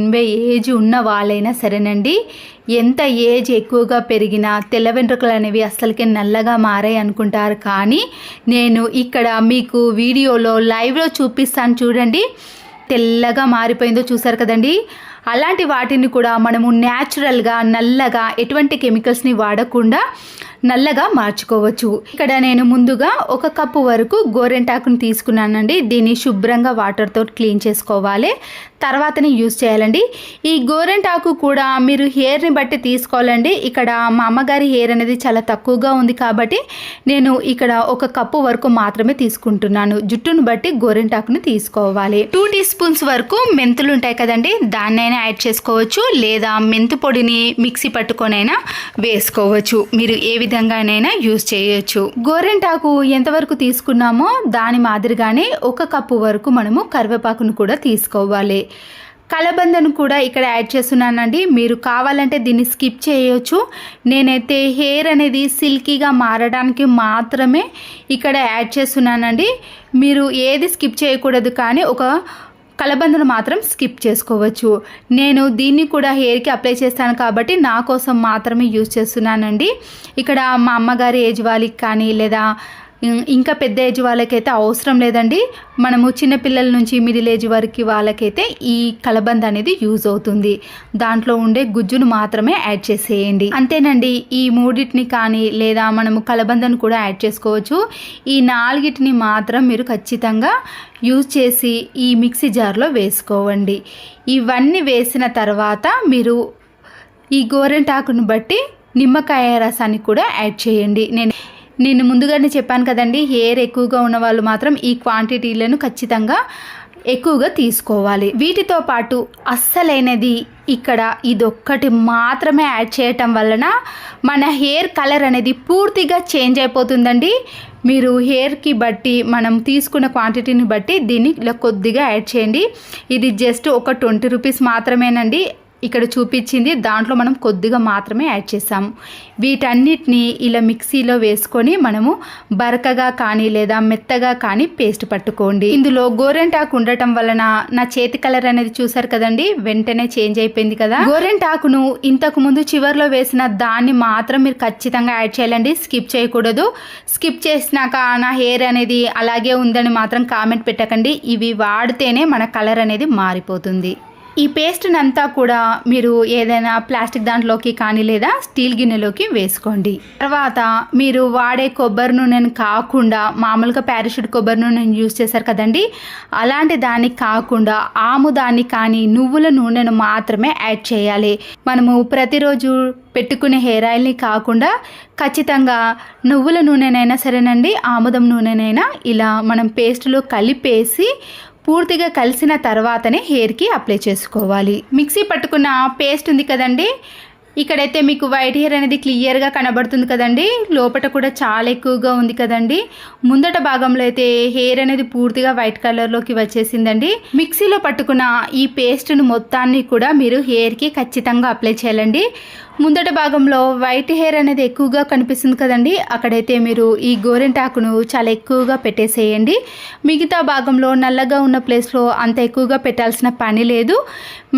ఎనభై ఏజ్ ఉన్న వాళ్ళైనా సరేనండి. ఎంత ఏజ్ ఎక్కువగా పెరిగినా తెల్ల వెంట్రుకలు అనేవి అసలుకే నల్లగా మారాయి అనుకుంటారు. కానీ నేను ఇక్కడ మీకు వీడియోలో లైవ్లో చూపిస్తాను చూడండి. తెల్లగా మారిపోయిందో చూసారు కదండి. అలాంటి వాటిని కూడా మనము న్యాచురల్గా నల్లగా ఎటువంటి కెమికల్స్ని వాడకుండా నల్లగా మార్చుకోవచ్చు. ఇక్కడ నేను ముందుగా ఒక కప్పు వరకు గోరెంటాకుని తీసుకున్నానండి. దీన్ని శుభ్రంగా వాటర్తో క్లీన్ చేసుకోవాలి. తర్వాతనే యూస్ చేయాలండి. ఈ గోరెంటాకు కూడా మీరు హెయిర్ని బట్టి తీసుకోవాలండి. ఇక్కడ మా అమ్మగారి హెయిర్ అనేది చాలా తక్కువగా ఉంది కాబట్టి నేను ఇక్కడ ఒక కప్పు వరకు మాత్రమే తీసుకుంటున్నాను. జుట్టును బట్టి గోరెంటాకుని తీసుకోవాలి. టూ టీ స్పూన్స్ వరకు మెంతులు ఉంటాయి కదండి. దాన్నైనా యాడ్ చేసుకోవచ్చు. లేదా మెంతు పొడిని మిక్సీ పట్టుకొనైనా వేసుకోవచ్చు. మీరు ఏ విధంగానైనా యూస్ చేయొచ్చు. గోరెంటాకు ఎంతవరకు తీసుకున్నామో దాని మాదిరిగానే ఒక కప్పు వరకు మనము కరివేపాకును కూడా తీసుకోవాలి. కలబందను కూడా ఇక్కడ యాడ్ చేస్తున్నానండి. మీరు కావాలంటే దీన్ని స్కిప్ చేయొచ్చు. నేనైతే హెయిర్ అనేది సిల్కీగా మారడానికి మాత్రమే ఇక్కడ యాడ్ చేస్తున్నానండి. మీరు ఏది స్కిప్ చేయకూడదు కానీ ఒక కలబందను మాత్రం స్కిప్ చేసుకోవచ్చు. నేను దీన్ని కూడా హెయిర్కి అప్లై చేస్తాను కాబట్టి నా కోసం మాత్రమే యూజ్ చేస్తున్నానండి. ఇక్కడ మా అమ్మగారి ఏజ్ వాళ్ళకి కానీ లేదా ఇంకా పెద్ద ఏజ్ వాళ్ళకైతే అవసరం లేదండి. మనము చిన్నపిల్లల నుంచి మిడిల్ ఏజ్ వరకు వాళ్ళకైతే ఈ కలబంద అనేది యూజ్ అవుతుంది. దాంట్లో ఉండే గుజ్జును మాత్రమే యాడ్ చేసేయండి. అంతేనండి ఈ మూడింటిని కానీ లేదా మనము కలబందను కూడా యాడ్ చేసుకోవచ్చు. ఈ నాలుగిటిని మాత్రం మీరు ఖచ్చితంగా యూజ్ చేసి ఈ మిక్సీ జార్లో వేసుకోవండి. ఇవన్నీ వేసిన తర్వాత మీరు ఈ గోరెంటాకును బట్టి నిమ్మకాయ రసాన్ని కూడా యాడ్ చేయండి. నేను నేను ముందుగానే చెప్పాను కదండి హెయిర్ ఎక్కువగా ఉన్న వాళ్ళు మాత్రం ఈ క్వాంటిటీలను ఖచ్చితంగా ఎక్కువగా తీసుకోవాలి. వీటితో పాటు అస్సలైనది ఇక్కడ ఇదొక్కటి మాత్రమే యాడ్ చేయటం వలన మన హెయిర్ కలర్ అనేది పూర్తిగా చేంజ్ అయిపోతుందండి. మీరు హెయిర్కి బట్టి మనం తీసుకున్న క్వాంటిటీని బట్టి దీన్ని ఇలా కొద్దిగా యాడ్ చేయండి. ఇది జస్ట్ ఒక ట్వంటీ రూపీస్ మాత్రమేనండి. ఇక్కడ చూపించింది. దాంట్లో మనం కొద్దిగా మాత్రమే యాడ్ చేసాము వీటన్నిటిని ఇలా మిక్సీలో వేసుకొని మనము బరకగా కానీ లేదా మెత్తగా కానీ పేస్ట్ పట్టుకోండి. ఇందులో గోరెంటాకు ఉండటం వలన నా చేతి కలర్ అనేది చూసారు కదండి? వెంటనే చేంజ్ అయిపోయింది కదా? గోరెంటాకును ఇంతకు ముందు చివర్లో వేసిన దాన్ని మాత్రం మీరు ఖచ్చితంగా యాడ్ చేయాలండి. స్కిప్ చేయకూడదు. స్కిప్ చేసినాక నా హెయిర్ అనేది అలాగే ఉందని మాత్రం కామెంట్ పెట్టకండి. ఇవి వాడితేనే మన కలర్ అనేది మారిపోతుంది. ఈ పేస్ట్ని అంతా కూడా మీరు ఏదైనా ప్లాస్టిక్ దాంట్లోకి కానీ లేదా స్టీల్ గిన్నెలోకి వేసుకోండి. తర్వాత మీరు వాడే కొబ్బరి నూనెను కాకుండా మామూలుగా ప్యారాషూట్ కొబ్బరి నూనెను యూజ్ చేశారు కదండి? అలాంటి దాన్ని కాకుండా ఆముదాన్ని కానీ నువ్వుల నూనెను మాత్రమే యాడ్ చేయాలి. మనము ప్రతిరోజు పెట్టుకునే హెయిర్ ఆయిల్ని కాకుండా ఖచ్చితంగా నువ్వుల నూనెనైనా సరేనండి ఆముదం నూనెనైనా ఇలా మనం పేస్ట్లో కలిపేసి పూర్తిగా కలిసిన తర్వాతనే హెయిర్కి అప్లై చేసుకోవాలి. మిక్సీ పట్టుకున్న పేస్ట్ ఉంది కదండి? ఇక్కడైతే మీకు వైట్ హెయిర్ అనేది క్లియర్గా కనబడుతుంది కదండి. లోపల కూడా చాలా ఎక్కువగా ఉంది కదండి. ముందట భాగంలో అయితే హెయిర్ అనేది పూర్తిగా వైట్ కలర్లోకి వచ్చేసిందండి. మిక్సీలో పట్టుకున్న ఈ పేస్ట్ను మొత్తాన్ని కూడా మీరు హెయిర్కి ఖచ్చితంగా అప్లై చేయాలండి. ముందట భాగంలో వైట్ హెయిర్ అనేది ఎక్కువగా కనిపిస్తుంది కదండి. అక్కడైతే మీరు ఈ గోరెంటాకును చాలా ఎక్కువగా పెట్టేసేయండి. మిగతా భాగంలో నల్లగా ఉన్న ప్లేస్లో అంత ఎక్కువగా పెట్టాల్సిన పని లేదు.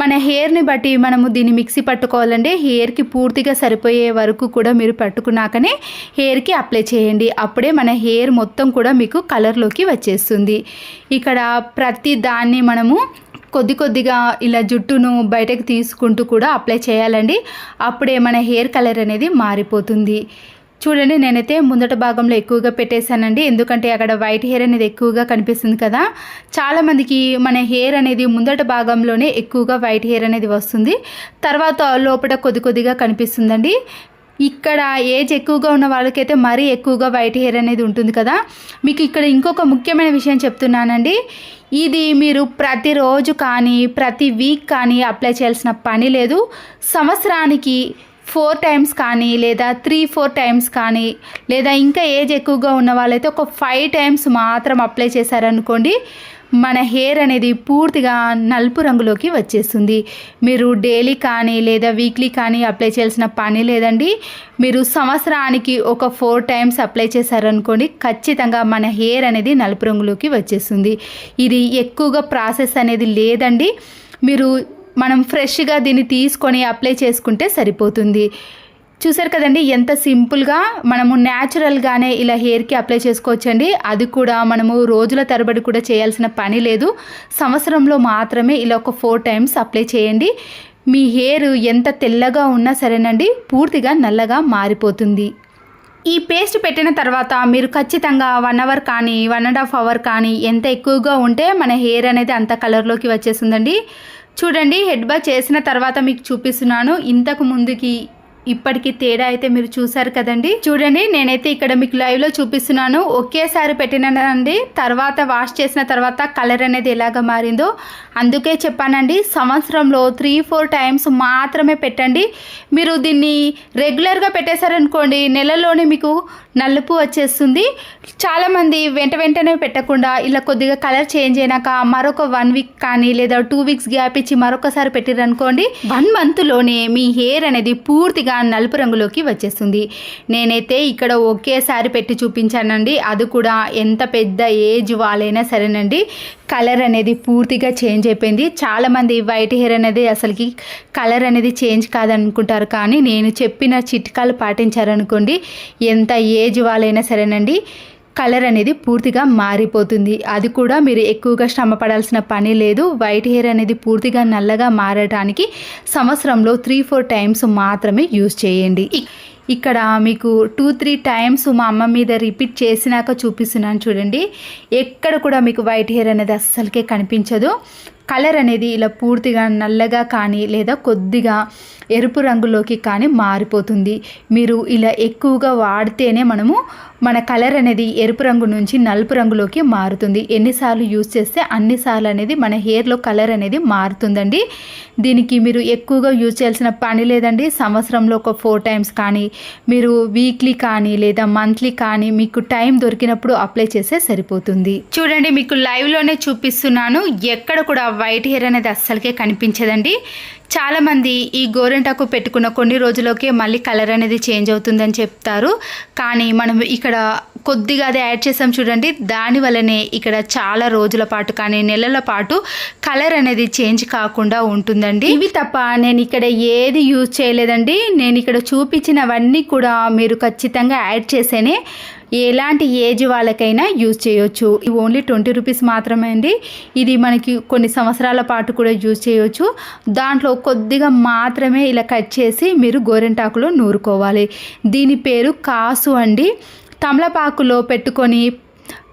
మన హెయిర్ని బట్టి మనము దీన్ని మిక్సీ పట్టుకోవాలండి. హెయిర్కి పూర్తిగా సరిపోయే వరకు కూడా మీరు పట్టుకున్నాకనే హెయిర్కి అప్లై చేయండి. అప్పుడే మన హెయిర్ మొత్తం కూడా మీకు కలర్లోకి వచ్చేస్తుంది. ఇక్కడ ప్రతి దాన్ని మనము కొద్ది కొద్దిగా ఇలా జుట్టును బయటకు తీసుకుంటూ కూడా అప్లై చేయాలండి. అప్పుడే మన హెయిర్ కలర్ అనేది మారిపోతుంది. చూడండి నేనైతే ముందట భాగంలో ఎక్కువగా పెట్టేశానండి. ఎందుకంటే అక్కడ వైట్ హెయిర్ అనేది ఎక్కువగా కనిపిస్తుంది కదా. చాలామందికి మన హెయిర్ అనేది ముందట భాగంలోనే ఎక్కువగా వైట్ హెయిర్ అనేది వస్తుంది. తర్వాత లోపల కొద్ది కొద్దిగా కనిపిస్తుందండి. ఇక్కడ ఏజ్ ఎక్కువగా ఉన్న వాళ్ళకైతే మరీ ఎక్కువగా వైట్ హెయిర్ అనేది ఉంటుంది కదా. మీకు ఇక్కడ ఇంకొక ముఖ్యమైన విషయం చెప్తున్నానండి. ఇది మీరు ప్రతిరోజు కానీ ప్రతి వీక్ కానీ అప్లై చేయాల్సిన పని లేదు. సంవత్సరానికి ఫోర్ టైమ్స్ కానీ లేదా త్రీ ఫోర్ టైమ్స్ కానీ లేదా ఇంకా ఏజ్ ఎక్కువగా ఉన్న వాళ్ళైతే ఒక ఫైవ్ టైమ్స్ మాత్రం అప్లై చేశారనుకోండి మన హెయిర్ అనేది పూర్తిగా నలుపు రంగులోకి వచ్చేస్తుంది. మీరు డైలీ కానీ లేదా వీక్లీ కానీ అప్లై చేయాల్సిన పని లేదండి. మీరు సంవత్సరానికి ఒక ఫోర్ టైమ్స్ అప్లై చేశారనుకోండి ఖచ్చితంగా మన హెయిర్ అనేది నలుపు రంగులోకి వచ్చేస్తుంది. ఇది ఎక్కువగా ప్రాసెస్ అనేది లేదండి. మీరు మనం ఫ్రెష్గా దీన్ని తీసుకొని అప్లై చేసుకుంటే సరిపోతుంది. చూసారు కదండి ఎంత సింపుల్గా మనము న్యాచురల్గానే ఇలా హెయిర్కి అప్లై చేసుకోవచ్చండి. అది కూడా మనము రోజుల తరబడి కూడా చేయాల్సిన పని లేదు. సంవత్సరంలో మాత్రమే ఇలా ఒక ఫోర్ టైమ్స్ అప్లై చేయండి. మీ హెయిర్ ఎంత తెల్లగా ఉన్నా సరేనండి పూర్తిగా నల్లగా మారిపోతుంది. ఈ పేస్ట్ పెట్టిన తర్వాత మీరు ఖచ్చితంగా వన్ అవర్ కానీ వన్ అండ్ హాఫ్ అవర్ కానీ ఎంత ఎక్కువగా ఉంటే మన హెయిర్ అనేది అంత కలర్లోకి వచ్చేసిందండి చూడండి హెడ్ బా చేసిన తర్వాత మీకు చూపిస్తున్నాను. ఇంతకు ముందుకి ఇప్పటికి తేడా అయితే మీరు చూసారు కదండి? చూడండి నేనైతే ఇక్కడ మీకు లైవ్లో చూపిస్తున్నాను. ఒకేసారి పెట్టినండి తర్వాత వాష్ చేసిన తర్వాత కలర్ అనేది ఎలాగ మారిందో. అందుకే చెప్పానండి సంవత్సరంలో త్రీ ఫోర్ టైమ్స్ మాత్రమే పెట్టండి. మీరు దీన్ని రెగ్యులర్గా పెట్టేశారనుకోండి నెలలోనే మీకు నలుపు వచ్చేస్తుంది. చాలామంది వెంట వెంటనే పెట్టకుండా ఇలా కొద్దిగా కలర్ చేంజ్ అయినాక మరొక వన్ వీక్ కానీ లేదా టూ వీక్స్ గ్యాప్ ఇచ్చి మరొకసారి పెట్టిరనుకోండి వన్ మంత్లోనే మీ హెయిర్ అనేది పూర్తిగా నలుపు రంగులోకి వచ్చేస్తుంది. నేనైతే ఇక్కడ ఒకేసారి పెట్టి చూపించానండి. అది కూడా ఎంత పెద్ద ఏజ్ వాళ్ళైనా సరేనండి. కలర్ అనేది పూర్తిగా చేంజ్ అయిపోయింది. చాలామంది వైట్ హెయిర్ అనేది అసలుకి కలర్ అనేది చేంజ్ కాదనుకుంటారు. కానీ నేను చెప్పిన చిట్కాలు పాటించారనుకోండి ఎంత ఏజ్ వాళ్ళైనా సరేనండి. కలర్ అనేది పూర్తిగా మారిపోతుంది. అది కూడా మీరు ఎక్కువగా శ్రమ పడాల్సిన పని లేదు. వైట్ హెయిర్ అనేది పూర్తిగా నల్లగా మారడానికి సంవత్సరంలో త్రీ ఫోర్ టైమ్స్ మాత్రమే యూజ్ చేయండి. ఇక్కడ మీకు టూ త్రీ టైమ్స్ మా అమ్మ మీద రిపీట్ చేసినాక చూపిస్తున్నాను చూడండి. ఎక్కడ కూడా మీకు వైట్ హెయిర్ అనేది అస్సలకే కనిపించదు. కలర్ అనేది ఇలా పూర్తిగా నల్లగా కానీ లేదా కొద్దిగా ఎరుపు రంగులోకి కానీ మారిపోతుంది. మీరు ఇలా ఎక్కువగా వాడితేనే మనము మన కలర్ అనేది ఎరుపు రంగు నుంచి నలుపు రంగులోకి మారుతుంది. ఎన్నిసార్లు యూజ్ చేస్తే అన్నిసార్లు అనేది మన హెయిర్లో కలర్ అనేది మారుతుందండి. దీనికి మీరు ఎక్కువగా యూజ్ చేయాల్సిన పని లేదండి. సంవత్సరంలో ఒక ఫోర్ టైమ్స్ కానీ మీరు వీక్లీ కానీ లేదా మంత్లీ కానీ మీకు టైం దొరికినప్పుడు అప్లై చేస్తే సరిపోతుంది. చూడండి మీకు లైవ్లోనే చూపిస్తున్నాను. ఎక్కడ కూడా వైట్ హెయిర్ అనేది అస్సలకే కనిపించదండి. చాలామంది ఈ గోరెంటాకు పెట్టుకున్న కొన్ని రోజులకే మళ్ళీ కలర్ అనేది చేంజ్ అవుతుందని చెప్తారు. కానీ మనం ఇక్కడ కొద్దిగా అది యాడ్ చేసాం చూడండి. దానివల్లనే ఇక్కడ చాలా రోజుల పాటు కానీ నెలల పాటు కలర్ అనేది చేంజ్ కాకుండా ఉంటుందండి. ఇవి తప్ప నేను ఇక్కడ ఏది యూజ్ చేయలేదండి. నేను ఇక్కడ చూపించినవన్నీ కూడా మీరు ఖచ్చితంగా యాడ్ చేసేనే ఎలాంటి ఏజ్ వాళ్ళకైనా యూజ్ చేయొచ్చు. ఇది ఓన్లీ ట్వంటీ రూపీస్ మాత్రమే అండి. ఇది మనకి కొన్ని సంవత్సరాల పాటు కూడా యూజ్ చేయొచ్చు. దాంట్లో కొద్దిగా మాత్రమే ఇలా కట్ చేసి మీరు గోరెంటాకులో నూరుకోవాలి. దీని పేరు కాసు అండి. తమలపాకులో పెట్టుకొని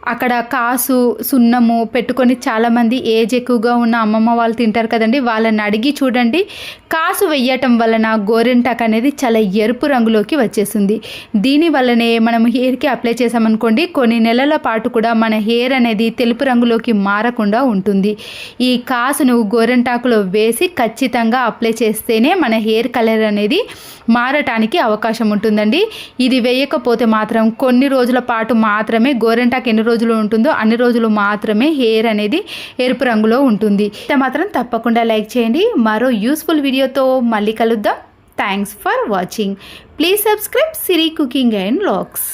అక్కడ కాసు సున్నము పెట్టుకొని చాలామంది ఏజ్ ఎక్కువగా ఉన్న అమ్మమ్మ వాళ్ళు తింటారు కదండి. వాళ్ళని అడిగి చూడండి. కాసు వెయ్యటం వలన గోరెంటాక్ అనేది చాలా ఎరుపు రంగులోకి వచ్చేస్తుంది దీని వల్లనే మనం హెయిర్కి అప్లై చేసామనుకోండి కొన్ని నెలల పాటు కూడా మన హెయిర్ అనేది తెలుపు రంగులోకి మారకుండా ఉంటుంది. ఈ కాసును గోరెంటాకులో వేసి ఖచ్చితంగా అప్లై చేస్తేనే మన హెయిర్ కలర్ అనేది మారటానికి అవకాశం ఉంటుందండి. ఇది వేయకపోతే మాత్రం కొన్ని రోజుల పాటు మాత్రమే గోరెంటాక్ ఎన్ని రోజులు ఉంటుందో అన్ని రోజులు మాత్రమే హెయిర్ అనేది ఎరుపు రంగులో ఉంటుంది. మాత్రం తప్పకుండా లైక్ చేయండి. మరో యూస్ఫుల్ వీడియోతో మళ్ళీ కలుద్దాం. Thanks for watching please subscribe Siri cooking and lakhs